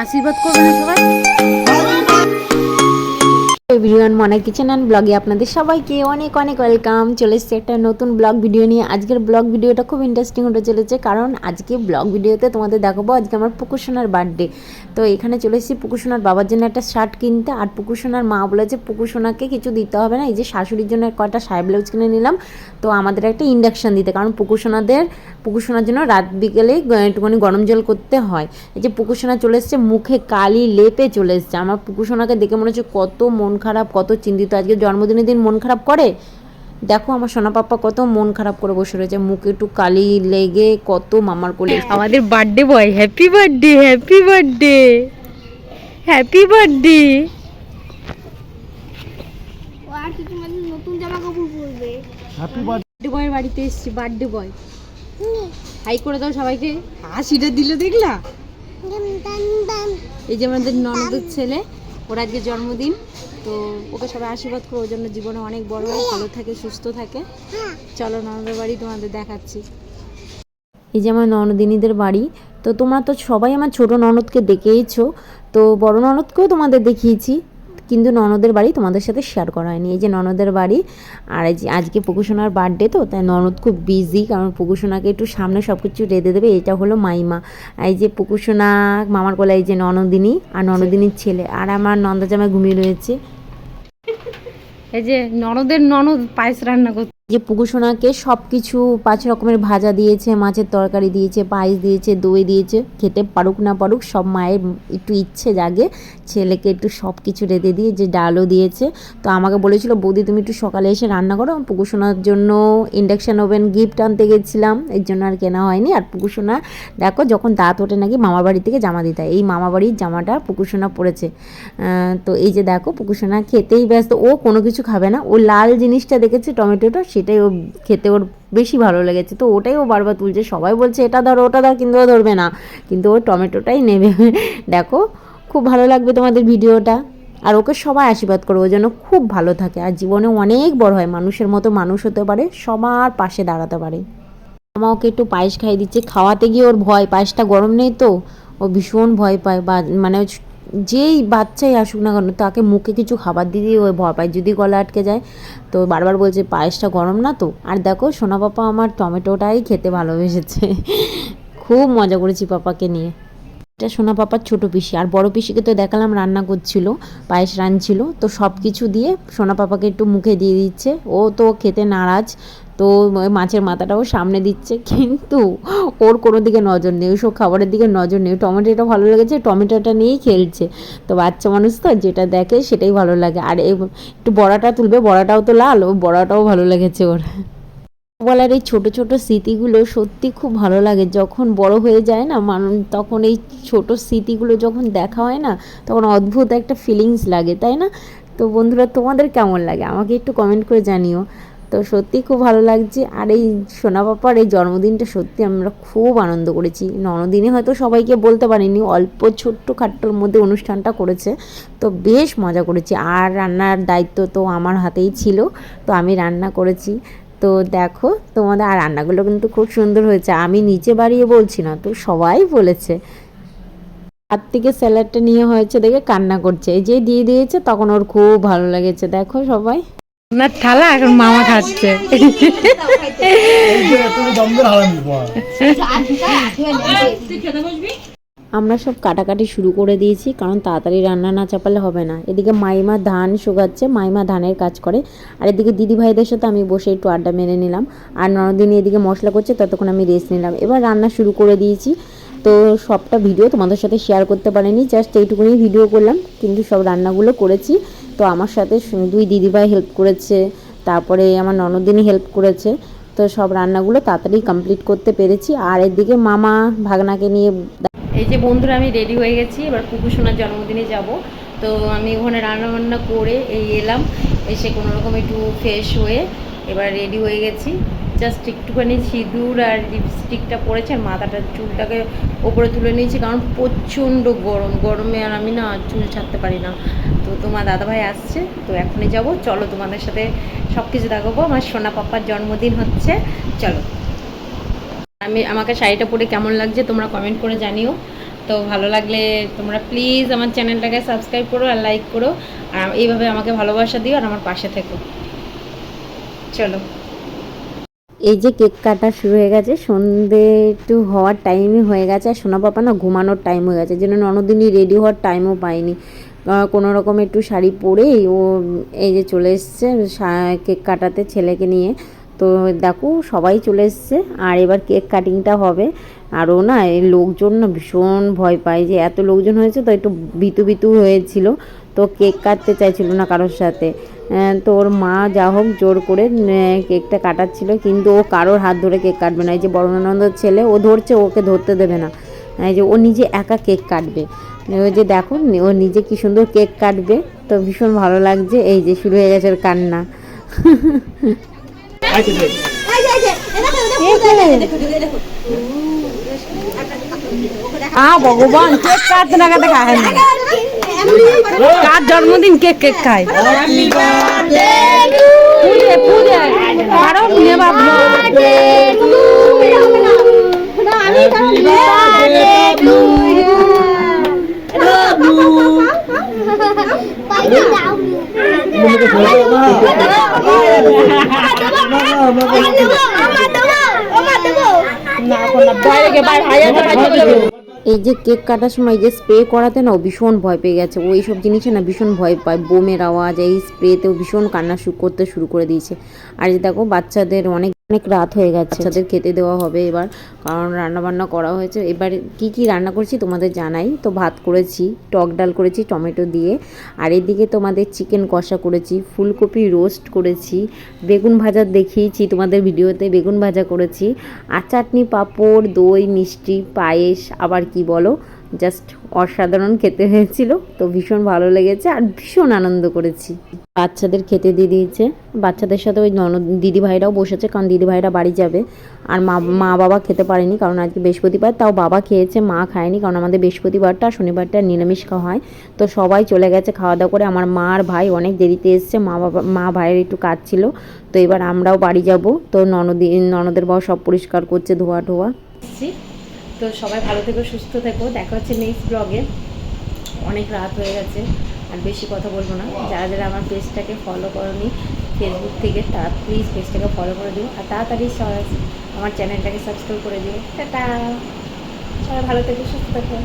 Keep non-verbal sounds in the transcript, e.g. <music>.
আশীর্বাদ করবে না সবাই। এভরিওয়ান মনে কিচেন অ্যান্ড ব্লগে আপনাদের সবাইকে অনেক অনেক ওয়েলকাম চলে এসেছে একটা নতুন ব্লগ ভিডিও নিয়ে। আজকের ব্লগ ভিডিওটা খুব ইন্টারেস্টিং হতে চলেছে, কারণ আজকে ব্লগ ভিডিওতে তোমাদের দেখাবো আজকে আমার পুকুসোনার বার্থডে তো এখানে চলে এসেছি পুকুসোনার বাবার জন্য একটা শার্ট কিনতে। আর পুকুসোনার মা বলেছে পুকুসোনাকে কিছু দিতে হবে না। এই যে শাশুড়ির জন্য কয়টা সাহেব ব্লাউজ কিনে নিলাম। তো আমাদের একটা ইন্ডাকশান দিতে, কারণ পুকুসোনাদের পুকুসোনার জন্য রাত বিকেলে একটুখানি গরম জল করতে হয়। এই যে পুকুসোনা চলে এসছে, মুখে কালি লেপে চলে এসছে। আমার পুকুসোনাকে দেখে মনে হচ্ছে কত মন খারাপ কত চিন্তিত। আজকে জন্মদিনের দিন মন খারাপ করে? দেখো আমার সোনা পাপ্পা কত মন খারাপ করে বসে রয়েছে। মুখে একটু কালি লেগে কত মামার কোলে আমাদের birthday boy happy birthday happy birthday happy birthday আর কিছু মানে নতুন জামা কাপড় পরবে বার্থডে বয়ের বাড়িতে এসেছি বার্থডে বয় হাই করে দাও সবাইকে। হাসিটা দিল দেখলা? এই যে আমাদের ননদের ছেলে। ওর আজকে জন্মদিন, তো ওকে সবাই আশীর্বাদ করো, ওর জন্য জীবনে অনেক বড় হয় ভালো থাকে, সুস্থ থাকে। চলো ননদের বাড়ি তোমাদের দেখাচ্ছি। এই যে আমার ননদিনীদের বাড়ি, তো তোমরা তো সবাই আমার ছোট ননদকে দেখেইছো তো বড় ননদকেও তোমাদের দেখিয়েছি। কিন্তু ননদের বাড়ি তোমাদের সাথে শেয়ার করা হয়নি। এই যে ননদের বাড়ি, আর এই যে আজকে পুকুসোনার বার্থডে তো, তাই ননদ খুব বিজি কারণ পুকুসোনাকে একটু সামনে সব কিছু রেঁধে দেবে, এটা হলো মাইমা। এই যে পুকুসোনা মামার কোলে এই যে ননদিনী, আর ননদিনীর ছেলে, আর আমার নন্দা জামাই ঘুমিয়ে রয়েছে। এই যে ননদের ননদ পায়েস রান্না করছে। যে পুকুসোনাকে সব কিছু পাঁচ রকমের ভাজা দিয়েছে মাছের তরকারি দিয়েছে পায়েস দিয়েছে দই দিয়েছে খেতে পারুক না পারুক সব মায়ের একটু ইচ্ছে জাগে ছেলেকে একটু সব কিছু রেঁধে দিয়ে যে ডালও দিয়েছে। তো আমাকে বলেছিল বৌদি তুমি একটু সকালে এসে রান্না করো পুকুসোনার জন্য ইন্ডাকশান ওভেন গিফট আনতে গেছিলাম এর জন্য আর কেনা হয়নি। আর পুকুসোনা দেখো যখন দাঁত ওঠে নাকি মামা বাড়ি থেকে জামা দিতে হয় এই মামা বাড়ির জামাটা পুকুসোনা আহ, তো এই যে দেখো পুকুসোনা খেতেই ব্যস্ত ও কোনো কিছু খাবে না ও লাল জিনিসটা দেখেছে টমেটোটা সেটাই ও খেতে ওর বেশি ভালো লেগেছে। তো ওটাই ও বারবার তুলছে। সবাই বলছে, এটা ধরো, ওটা ধর, কিন্তু ও ধরবে না। কিন্তু ও টমেটোটাই নেবে। <laughs> দেখো, খুব ভালো লাগবে তোমাদের ভিডিওটা। আর ওকে সবাই আশীর্বাদ করো ওর জন্য খুব ভালো থাকে। আর জীবনে অনেক বড় হয়, মানুষের মতো মানুষ হতে পারে, সবার পাশে দাঁড়াতে পারে। মা ওকে একটু পায়েস খাইয়ে দিচ্ছে। খাওয়াতে গিয়ে ওর ভয়, পায়েসটা গরম নেই তো? ও ভীষণ ভয় পায়, বা মানে যেই বাচ্চাই আসুক না কেন, তাকে মুখে কিছু খাবার দিয়ে দিয়ে ওই ভয় পায়, যদি গলা আটকে যায়। তো বারবার বলছে, পায়েসটা গরম না তো? আর দেখো, সোনা পাপা আমার টমেটোটাই খেতে ভালোবেসেছে। খুব মজা করেছি পাপাকে নিয়ে। এটা সোনা পাপার ছোটো পিসি, আর বড় পিসিকে তো দেখালাম, রান্না করছিল, পায়েস রাঁধছিল। তো সব কিছু দিয়ে সোনা পাপাকে একটু মুখে দিয়ে দিচ্ছে। ও তো খেতে নারাজ তো মাছের মাথাটাও সামনে দিচ্ছে, কিন্তু ওর কোনো দিকে নজর নেই ওইসব খাবারের দিকে নজর নেই। টমেটোটা ভালো লেগেছে, টমেটোটা নিয়েই খেলছে। তো বাচ্চা মানুষ তো, যেটা দেখে সেটাই ভালো লাগে। আর একটু বড়াটা তুলবে, বড়াটাও তো লাল ও বড়াটাও ভালো লেগেছে ওর। ছোটবেলার এই ছোট ছোট স্মৃতিগুলো সত্যি খুব ভালো লাগে। যখন বড় হয়ে যায় না মানুষ তখন এই ছোট স্মৃতিগুলো যখন দেখা হয় না, তখন অদ্ভুত একটা ফিলিংস লাগে, তাই না? তো বন্ধুরা, তোমাদের কেমন লাগে? আমাকে একটু কমেন্ট করে জানিও। তো সত্যি খুব ভালো লাগছে। আর এই সোনা পাপার এই জন্মদিনটা সত্যি আমরা খুব আনন্দ করেছি। ননদিনে হয়তো সবাইকে বলতে পারিনি, অল্প ছোট্ট খাট্টোর মধ্যে অনুষ্ঠানটা করেছে। তো বেশ মজা করেছি। আর রান্নার দায়িত্ব তো আমার হাতেই ছিল, তো আমি রান্না করেছি। তো দেখো তোমাদের, আর রান্নাগুলো কিন্তু খুব সুন্দর হয়েছে। আমি নিচে বাড়িয়ে বলছি না, তো সবাই বলেছে। হাত থেকে স্যালাডটা নিয়ে হয়েছে দেখে কান্না করছে। এই যে দিয়ে দিয়েছে, তখন ওর খুব ভালো লেগেছে। দেখো সবাই। থালা, এখন মামা খাচ্ছে। আমরা সব কাটাকাটি শুরু করে দিয়েছি, কারণ তাড়াতাড়ি রান্না না চাপালে হবে না। এদিকে মাইমা ধান শুকাচ্ছে মাইমা ধানের কাজ করে। আর এদিকে দিদি ভাইদের সাথে আমি বসে একটু আড্ডা মেরে নিলাম। আর ননদিনী এদিকে মশলা করছে, ততক্ষণ আমি রেস্ট নিলাম। এবার রান্না শুরু করে দিয়েছি। তো সবটা ভিডিও তোমাদের সাথে শেয়ার করতে পারিনি জাস্ট এইটুকুনি ভিডিও করলাম, কিন্তু সব রান্নাগুলো করেছি। তো আমার সাথে দুই দিদিভাই হেল্প করেছে, তারপরে আমার ননদিনী হেল্প করেছে। তো সব রান্নাগুলো তাড়াতাড়ি কমপ্লিট করতে পেরেছি। আর এদিকে মামা ভাগনাকে নিয়ে এই যে বন্ধুরা, আমি রেডি হয়ে গেছি। এবার পুকুসোনার জন্মদিনে যাব। তো আমি ওখানে রান্না বান্না করে এই এলাম। এসে কোনো রকম একটু ফ্রেশ হয়ে এবার রেডি হয়ে গেছি। জাস্ট একটুখানি সিঁদুর আর লিপস্টিকটা পরেছে আর মাথাটার চুলটাকে ওপরে তুলে নিয়েছি কারণ প্রচণ্ড গরম। গরমে আর আমি না চুল ছাড়তে পারি না। তো তোমার দাদাভাই আসছে, তো এখনই যাব। চলো তোমাদের সাথে সব কিছু দেখাবো। আমার সোনা পাপ্পার জন্মদিন হচ্ছে। চলো। আমি, আমাকে শাড়িটা পরে কেমন লাগছে তোমরা কমেন্ট করে জানিও। তো ভালো লাগলে তোমরা প্লিজ আমার চ্যানেলটাকে সাবস্ক্রাইব করো আর লাইক করো। আর এইভাবে আমাকে ভালোবাসা দিও আর আমার পাশে থেকো। চলো। এই যে কেক কাটা শুরু হয়ে গেছে, সন্ধে একটু হওয়ার টাইমই হয়ে গেছে, আর সোনা পাপা না ঘুমানোর টাইম হয়ে গেছে যেন ননদিনই রেডি হওয়ার টাইমও পাইনি কোনো রকম একটু শাড়ি পরেই ও এই যে চলে এসছে কেক কাটাতে ছেলেকে নিয়ে। তো দেখো, সবাই চলে এসছে, আর এবার কেক কাটিংটা হবে। আর ও না, এই লোকজন না ভীষণ ভয় পায়, যে এত লোকজন হয়েছে তো একটু বিতু বিতু হয়েছিল। তো কেক কাটতে চাইছিল না কারোর সাথে তো ওর মা যা হোক জোর করে কেকটা কাটাচ্ছিল কিন্তু ও কারোর হাত ধরে কেক কাটবে না এই যে বরণানন্দর ছেলে ও ধরছে ওকে ধরতে দেবে না এই যে ও নিজে একা কেক কাটবে ওই যে দেখো ও নিজে কি সুন্দর কেক কাটবে তো ভীষণ ভালো লাগছে এই যে শুরু হয়ে গেছে ওর কান্না আ ভগবান কেক কাট না কাটে খায় না কার জন্মদিন কেক কেক খায়? পুজে পুজে। আরও নে বাবা বাইরে বাইরে এই যে কেক কাটার সময় যে স্প্রে করাতে না ও ভীষণ ভয় পেয়ে গেছে। ও এইসব জিনিসে না ভীষণ ভয় পায়। বোমের আওয়াজ, এই স্প্রেতেও ভীষণ কান্না করতে শুরু করে দিয়েছে। আর যে দেখো, বাচ্চাদের অনেক অনেক রাত হয়ে গেছে। তাদের খেতে দেওয়া হবে এবার, কারণ রান্না বান্না করা হয়েছে। এবার কি কি রান্না করেছি তোমাদের জানাই। তো ভাত করেছি, টক ডাল করেছি, টমেটো দিয়ে। আর এদিকে তোমাদের চিকেন কষা করেছি, ফুলকপি রোস্ট করেছি, বেগুন ভাজা দেখিয়েছি তোমাদের ভিডিওতে, বেগুন ভাজা করেছি। আর চাটনি, পাঁপড়, দই, মিষ্টি, পায়েস, আবার কি বলো? জাস্ট অসাধারণ খেতে হয়েছিল, তো ভীষণ ভালো লেগেছে আর ভীষণ আনন্দ করেছি। বাচ্চাদের খেতে দিয়ে দিয়েছে। বাচ্চাদের সাথে ওই ননদ দিদি ভাইরাও বসেছে কারণ দিদি ভাইরা বাড়ি যাবে। আর মা মা বাবা খেতে পারেনি কারণ আজকে বৃহস্পতিবার, তাও বাবা খেয়েছে, মা খায়নি কারণ আমাদের বৃহস্পতিবারটা, শনিবারটা নিরামিষ খাওয়া হয়। তো সবাই চলে গেছে খাওয়া দাওয়া করে। আমার মা আর ভাই অনেক দেরিতে এসছে, মা বাবা, মা ভাইয়ের একটু কাজ ছিল। তো এবার আমরাও বাড়ি যাব। তো ননদি, ননদের বাবা সব পরিষ্কার করছে, ধোয়া এসেছি তো সবাই ভালো থেকো, সুস্থ থেকো। দেখা হচ্ছে নেক্সট ব্লগে অনেক রাত হয়ে গেছে, আর বেশি কথা বলব না। যারা যারা আমার পেজটাকে ফলো করনি ফেসবুক থেকে তারা প্লিজ পেজটাকে ফলো করে দিও। আর তাড়াতাড়ি আমার চ্যানেলটাকে সাবস্ক্রাইব করে দিও। টাটা! সবাই ভালো থেকো, সুস্থ থেকো।